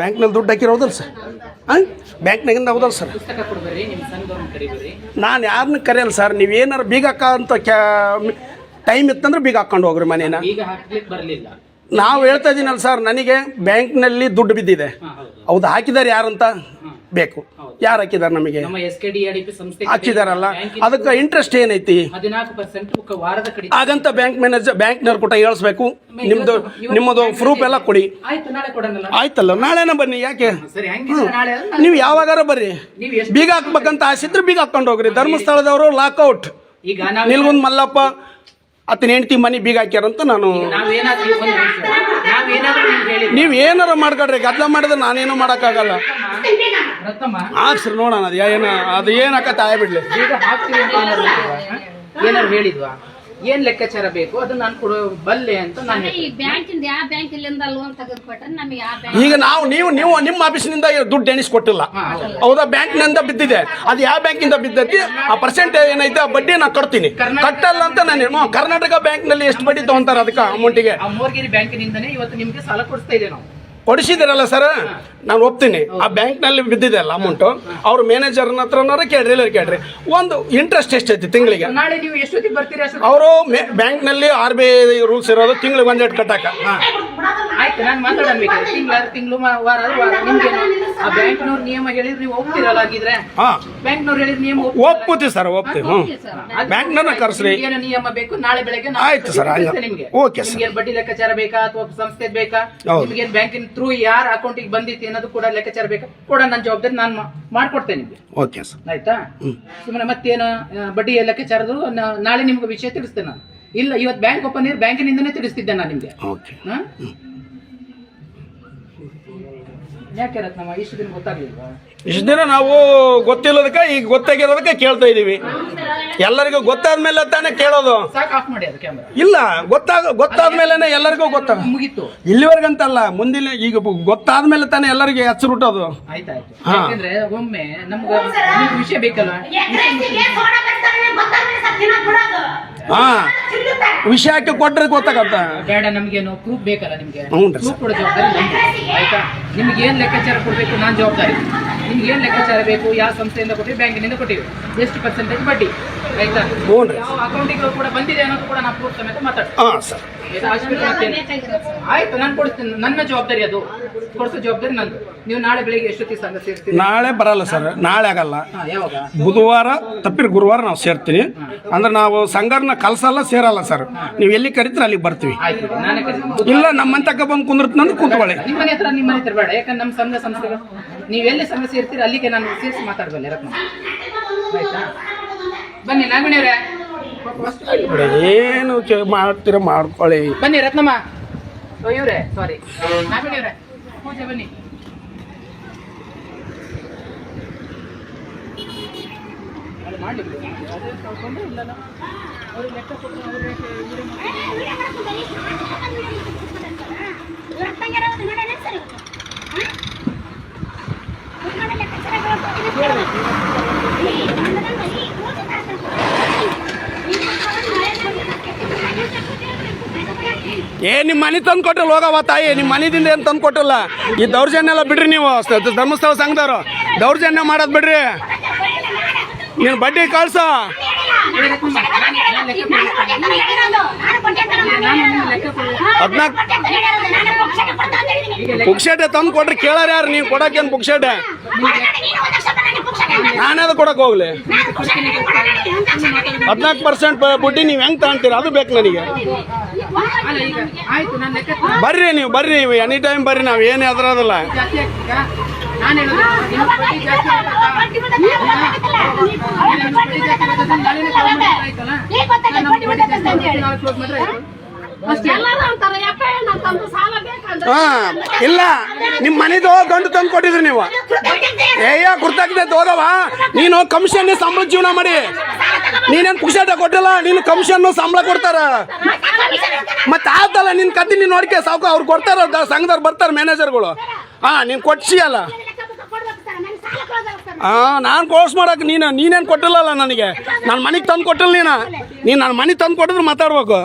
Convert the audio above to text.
ಬ್ಯಾಂಕ್ನಲ್ಲಿ ದುಡ್ಡು ಹಾಕಿರೋದಲ್ಲ ಸರ್. ಹಾಂ ಬ್ಯಾಂಕ್ನಾಗಿಂದ ಹೌದಲ್ಲ ಸರ್. ನಾನು ಯಾರನ್ನ ಕರೆಯಲ್ಲ ಸರ್. ನೀವು ಏನಾರು ಬೀಗ ಹಾಕ ಅಂತ ಕ್ಯಾ ಟೈಮ್ ಇತ್ತಂದ್ರೆ ಬೀಗ ಹಾಕ್ಕೊಂಡು ಹೋಗ್ರಿ ಮನೇನ. ನಾವು ಹೇಳ್ತಾ ಇದ್ದೀನಲ್ಲ ಸರ್ ನನಗೆ ಬ್ಯಾಂಕ್ನಲ್ಲಿ ದುಡ್ಡು ಬಿದ್ದಿದೆ. ಹೌದು. ಹಾಕಿದಾರೆ ಹಾಕಿದ್ದಾರೆ ಯಾರಂತ ಬೇಕು. ಯಾರು ಹಾಕಿದಾರೆ ನಮಗೆ? ಹಾಕಿದಾರಲ್ಲ. ಅದಕ್ಕೆ ಇಂಟ್ರೆಸ್ಟ್ ಏನೈತಿ? ಹಾಗಂತ ಬ್ಯಾಂಕ್ ಮ್ಯಾನೇಜರ್ ಬ್ಯಾಂಕ್ನವ್ರು ಕೂಡ ಹೇಳಿಸ್ಬೇಕು. ನಿಮ್ದು ನಿಮ್ಮದು ಪ್ರೂಫ್ ಎಲ್ಲ ಕೊಡಿ. ಆಯ್ತಲ್ಲ ನಾಳೆನ ಬನ್ನಿ ಯಾಕೆ? ನೀವು ಯಾವಾಗಾರ ಬರ್ರಿ. ಬೀಗ ಹಾಕ್ಬೇಕಂತ ಆಸಿದ್ರೆ ಬೀಗ ಹಾಕೊಂಡು ಹೋಗ್ರಿ. ಧರ್ಮಸ್ಥಳದವರು ಲಾಕ್ಔಟ್ ನಿಲ್ಗುಂದ್ ಮಲ್ಲಪ್ಪ ಆತನ ಹೆಂಡತಿ ಮನೆ ಬೀಗ ಹಾಕ್ಯಾರಂತ ನಾನು ನೀವು ಏನಾರ ಮಾಡ್ಕೊಡ್ರಿ. ಗದ್ದಲ ಮಾಡಿದ್ರೆ ನಾನೇನು ಮಾಡೋಕ್ಕಾಗಲ್ಲ. ಹಾಕ್ಸ್ರಿ ನೋಡೋಣ ಅದು ಏನ ಅದು ಏನು ಹಾಕತ್ತೆ ಆಯ್ಬಿಡ್ಲಿ ಈಗ ಹಾಕ್ತೀವಿ ಅಂತ ಏನಾದ್ರು ಹೇಳಿದ್ವಾ? ಹ? ಏನಾದ್ರು ಹೇಳಿದ್ವಾ? ಏನ್ ಲೆಕ್ಕಾಚಾರ ಬೇಕು? ಅದನ್ನ ನಾನು ಕೊಡೋ ಬಲ್ಲೆ ಅಂತ ನಾನು ಈ ಬ್ಯಾಂಕಿಂದ ಯಾವ ಬ್ಯಾಂಕಿಲಿಂದ ಲೋನ್ ತೆಗೆದುಕೊಟ್ರೆ ನಮಗೆ ಯಾವ ಬ್ಯಾಂಕ್ ಈಗ ನಾವು ನೀವು ನೀವು ನಿಮ್ಮ ಆಫೀಸಿನಿಂದ ದುಡ್ಡು ಎಣಿಸ್ ಕೊಟ್ಟಿಲ್ಲ. ಹೌದಾ. ಬ್ಯಾಂಕ್ನಿಂದ ಬಿದ್ದಿದೆ. ಅದು ಯಾವ ಬ್ಯಾಂಕಿಂದ ಬಿದ್ದೈತಿ? ಆ ಪರ್ಸೆಂಟ್ ಏನೈತೆ? ಆ ಬಡ್ಡಿ ನಾನು ಕಟ್ತೀನಿ. ಕಟ್ಟಲ್ಲ ಅಂತ ನಾನು ಕರ್ನಾಟಕ ಕರ್ನಾಟಕ ಬ್ಯಾಂಕ್ನಲ್ಲಿ ಎಷ್ಟು ಬಡ್ಡಿ ತಗೊಂತಾರೆ ಅದಕ್ಕೆ ಅಮೌಂಟಿಗೆ ಆ ಮೋರ್ಗಿರಿ ಬ್ಯಾಂಕಿನಿಂದನೇ ಇವತ್ತು ನಿಮಗೆ ಸಾಲ ಕೊಡಿಸ್ತಾ ಇದೆ ನಾವು. ಕೊಡಿಸಿದಿರಲ್ಲ ಸರ್? ನಾನು ಒಪ್ತೀನಿ. ಆ ಬ್ಯಾಂಕ್ನಲ್ಲಿ ಬಿದ್ದಿದೆ ಅಲ್ಲ ಅಮೌಂಟು ಅವ್ರ ಮ್ಯಾನೇಜರ್ನ ಹತ್ರನಾರ ಕೇಳ್ರಿ ಇಲ್ಲ ಕೇಳ್ರಿ. ಒಂದು ಇಂಟ್ರೆಸ್ಟ್ ಎಷ್ಟೈತಿ ತಿಂಗಳಿಗೆ? ನಾಳೆ ನೀವು ಎಷ್ಟೊತ್ತಿಗೆ ಬರ್ತೀರಿ ಸರ್ ಅವರು ಬ್ಯಾಂಕ್ನಲ್ಲಿ ಆರ್ ಬಿ ಐ ರೂಲ್ಸ್ ಇರೋದು ತಿಂಗಳಿಗೆ ಒಂದೆಡ್ ಕಟ್ಟಾಕ. ಆಯ್ತು ನಾನು ಮಾತಾಡಬೇಕು ತಿಂಗಳ ತಿಂಗಳು ವಾರ ವಾರ. ನಿಮ್ಗೆ ಆ ಬ್ಯಾಂಕ್ನವ್ರ ನಿಯಮ ಹೇಳಿದ್ರೆ ನೀವು ಒಪ್ತಿರಲ್ಲ ಹಾಗಿದ್ರೆ? ಹಾ. ಬ್ಯಾಂಕ್ನವ್ರು ಹೇಳಿದ ನಿಯಮ ಒಪ್ಪುತ್ತಿ ಸರ್ ಒಪ್ತೀವಿ. ಹ್ಞೂ ಬ್ಯಾಂಕ್ನನ್ನ ಕರ್ಸ್ರಿ. ಏನು ನಿಯಮ ಬೇಕು? ನಾಳೆ ಬೆಳಗ್ಗೆ ನಾನು ಆಯ್ತು ಸರ್, ಆಯ್ತು. ತಿಳಿಸ್ತೇನೆ ನಿಮ್ಗೆ. Okay sir. ನಿಮ್ಗೆ ಬಡ್ಡಿ ಲೆಕ್ಕಾಚಾರ ಬೇಕಾ ಅಥವಾ ಸಂಸ್ಥೆ ಬೇಕಾ? ಹೌದು. ನಿಮ್ಗೆ ಬ್ಯಾಂಕಿನ ಥ್ರೂ ಯಾರ ಅಕೌಂಟಿಗೆ ಬಂದಿತ್ತು ಅನ್ನೋದು ಕೂಡ ಲೆಕ್ಕಾಚಾರ ಬೇಕಾ? ಕೂಡ ನನ್ನ ಜವಾಬ್ದಾರಿ ನಾನು ಮಾಡ್ಕೊಡ್ತೇನೆ ನಿಮಗೆ. ಓಕೆ ಸರ್ ಆಯ್ತಾ? ಸುಮ್ಮನೆ ಮತ್ತೇನು ಬಡ್ಡಿ ಲೆಕ್ಕಾಚಾರದು ನಾ- ನಾಳೆ ನಿಮ್ಗೆ ವಿಷಯ ತಿಳಿಸ್ತೇನೆ ನಾನು. ಇಲ್ಲ ಇವತ್ತು ಬ್ಯಾಂಕ್ ಓಪನ್ ಇರೋ ಬ್ಯಾಂಕಿನಿಂದನೇ ತಿಳಿಸ್ತಿದ್ದೆ ನಾನು ನಿಮಗೆ. ಓಕೆ ಹಾಂ? ಯಾಕೆ ರತ್ನಮ್ಮ ಇಷ್ಟು ದಿನ ಗೊತ್ತಾಗ್ಲಿಲ್ವಾ? ಇಷ್ಟು ದಿನ ನಾವು ಗೊತ್ತಿಲ್ಲದಕ್ಕೆ ಈಗ ಗೊತ್ತಾಗಿರೋದಕ್ಕೆ ಕೇಳ್ತಾ ಇದೀವಿ ಎಲ್ಲರಿಗೂ ಗೊತ್ತಾದ್ಮೇಲೆ ತಾನೇ ಕೇಳೋದು. ಇಲ್ಲ ಗೊತ್ತಾಗ ಗೊತ್ತಾದ್ಮೇಲೆ ಎಲ್ಲರಿಗೂ ಗೊತ್ತಾಗ ಮುಗೀತು. ಇಲ್ಲಿವರೆಗಂತಲ್ಲ ಮುಂದಿನ ಈಗ ಗೊತ್ತಾದ್ಮೇಲೆ ತಾನೇ ಎಲ್ಲರಿಗೆ ಹೆಸರು ಹುಟ್ಟೋದು. ಯಾಕಂದ್ರೆ ಒಮ್ಮೆ ನಮ್ಗೆ ವಿಷಯ ಬೇಕಲ್ಲ? ಹಾ. ವಿಷಯಕ್ಕೆ ಕೊಟ್ಟರೆ ಗೊತ್ತಾಗತ್ತ. ಬೇಡ ನಮ್ಗೇನು ಪ್ರೂಫ್ ಬೇಕಲ್ಲ ನಿಮ್ಗೆ. ಪ್ರೂಫ್ ಕೊಡೋ ಜವಾಬ್ದಾರಿ ನಮ್ದು ಆಯ್ತಾ? ನಿಮ್ಗೆ ಏನ್ ಲೆಕ್ಕಾಚಾರ ಕೊಡ್ಬೇಕು ನಾನ್ ಜವಾಬ್ದಾರಿ. ನಿಮ್ಗೆ ಏನ್ ಲೆಕ್ಕಾಚಾರ ಬೇಕು? ಯಾವ ಸಂಸ್ಥೆಯಿಂದ ಕೊಟ್ಟಿವಿ? ಬ್ಯಾಂಕಿನಿಂದ ಕೊಟ್ಟಿವಿ. ಎಷ್ಟು ಪರ್ಸೆಂಟೇಜ್ ಬಡ್ಡಿ? ಆಯ್ತಾ? ಹ್ಞೂ ರೀ ಯಾವ ಅಕೌಂಟಿಗೆ ಕೂಡ ಬಂದಿದೆ ಅನ್ನೋದು ಕೂಡ ನಾವು ಪ್ರೂಫ್ ಸಮೇತ ಮಾತಾಡ್ತೀವಿ. ಹಾಂ ಸರ್. ಆಯ್ತಾ? ಅಷ್ಟು ಬಿಟ್ಟು ಆಯ್ತು ನಾನು ಕೊಡ್ತೀನಿ ನನ್ನ ಜವಾಬ್ದಾರಿ ಅದು. ಕೊಡಿಸೋ ಜವಾಬ್ದಾರಿ ನಂದು. ನೀವು ನಾಳೆ ಬೆಳಿಗ್ಗೆ ಎಷ್ಟೊತ್ತಿಗೆ ಸಂಘ ಸೇರ್ತೀರಿ? ನಾಳೆ ಬರಲ್ಲ ಸರ್. ನಾಳೆ? ಆಗಲ್ಲ. ಹಾ ಯಾವಾಗ? ಬುಧವಾರ ತಪ್ಪಿರ ಗುರುವಾರ ನಾವು ಸೇರ್ತೀನಿ. ಅಂದ್ರೆ ನಾವು ಸಂಘರ್ನ ಕಲ್ಸಲ್ಲ ಸೇರಲ್ಲ ಸರ್. ನೀವು ಎಲ್ಲಿ ಕರಿತೀರ ಅಲ್ಲಿಗೆ ಬರ್ತೀವಿ. ಆಯ್ತು ನಾನೇ ಕರೀತೀನಿ. ಇಲ್ಲ ನಮ್ಮ ಮಂತಕ್ಕೆ ಬಂದು ಕುಂದಿರ್ತಂದ್ರೆ ಕೂತ್ಕೊಳ್ಳಿ. ನಿಮ್ಮ ಮನೆ ಹತ್ರ ನಿಮ್ಮ ಮನೆ ಹತ್ರ ಬೇಡ. ಯಾಕಂದ್ರೆ ನಮ್ಮ ಸಂಘ ಸಂಸ್ಥೆಗಳು. ನೀವೆಲ್ಲಿ ಸಂಘ ಸೇರ್ತೀರಿ ಅಲ್ಲಿಗೆ ನಾನು ಸೇರಿಸಿ ಮಾತಾಡ್ಬಲ್ಲೆ ರತ್ನ ಆಯ್ತಾ? ಬನ್ನಿ ನಾಗುಣಿಯವ್ರೆ ಬಿಡಿ, ಏನು ಚೆ- ಮಾಡ್ತೀರ ಮಾಡ್ಕೊಳ್ಳಿ ಬನ್ನಿ ರತ್ನಮ್ಮ ಓ ಇವ್ರೆ ಸಾರಿ ನಾಗುಣಿಯವ್ರೆ ಪೂಜೆ ಬನ್ನಿ ಅದು ಮಾಡ್ಲಿ ಬಿಡಿ. ಅದೇ ಇಲ್ಲಲ್ಲ. ಅವ್ರಿಗೆ ಲೆಕ್ಕ ಕೊಟ್ಟು ಅವ್ರಿಗೆ ಮಾಡ್ತಾರೆ. ಏ ನಿಮ್ಮ ಮನೆ ತಂದು ಕೊಟ್ಟಿಲ್ಲ ಹೋಗವ ತಾಯಿ. ನಿಮ್ಮ ಮನೆದಿಂದ ಏನು ತಂದು ಕೊಟ್ಟಿಲ್ಲ? ಈ ದೌರ್ಜನ್ಯ ಎಲ್ಲ ಬಿಡ್ರಿ ನೀವು. ಧರ್ಮಸ್ಥಳ ಸಂಘದವ್ರು. ದೌರ್ಜನ್ಯ ಮಾಡೋದು ಬಿಡ್ರಿ. ನೀನು ಬಡ್ಡಿ ಕಳ್ಸ. ಹದಿನಾಲ್ಕು ಬುಕ್ ಪುಕ್ಷೇಟೆ ತಂದು ಕೊಟ್ರೆ ಕೇಳಾರ ಯಾರು? ನೀವು ಕೊಡಕ್ಕೇನು ಪುಕ್ಷೇಟೆ? ನಾನೇದು ಕೊಡಕ್ಕೆ ಹೋಗ್ಲಿ. ಹದಿನಾಲ್ಕು ಪರ್ಸೆಂಟ್ ಬಡ್ಡಿ ನೀವು ಹೆಂಗೆ ತಗೊಂತೀರ ಅದು ಬೇಕು ನನಗೆ. ಬರ್ರಿ ನೀವು, ಬರ್ರಿ ಎನಿ ಟೈಮ್ ಬರ್ರಿ, ನಾವು ಏನು ಅದ್ರದಲ್ಲ. ಅಷ್ಟೇ. ಹಾ, ಇಲ್ಲ ನಿಮ್ಮ ಮನೆದು ಗಂಡು ತಂದು ಕೊಟ್ಟಿದ್ರಿ ನೀವು. ಏಯ್ಯ ಗುರ್ತಾಗಿದೆ ಹೋಗವ ನೀನು ಕಮಿಷನ್ ಸಂಬಳ ಜೀವನ ಮಾಡಿ. ನೀನೇನು ಪುಕ್ಷಾಟ ಕೊಟ್ಟಿಲ್ಲ, ನೀನು ಕಮಿಷನ್ ಸಂಬಳ ಕೊಡ್ತಾರ. ಮತ್ತೆ ಆತಲ್ಲ, ನಿನ್ ಕತ್ತಿ ನೀನು ನೋಡ್ಕೆ ಸಾಕು, ಅವ್ರು ಕೊಡ್ತಾರ ಸಂಘದವ್ರು ಬರ್ತಾರೆ, ಮ್ಯಾನೇಜರ್ಗಳು. ಹಾ, ನೀನು ಕೊಡ್ಸಿ ಅಲ್ಲ. ಹಾ, ನಾನು ಕೋರ್ಸ್ ಮಾಡಕ್ಕೆ ನೀನು, ನೀನೇನು ಕೊಟ್ಟಿಲ್ಲಲ್ಲ ನನಗೆ. ನನ್ನ ಮನೆಗೆ ತಂದು ಕೊಟ್ಟಿಲ್ಲ ನೀನು. ನೀನು ನನ್ನ ಮನೆಗೆ ತಂದು ಕೊಟ್ಟಿದ್ರು ಮಾತಾಡ್ಬೇಕು.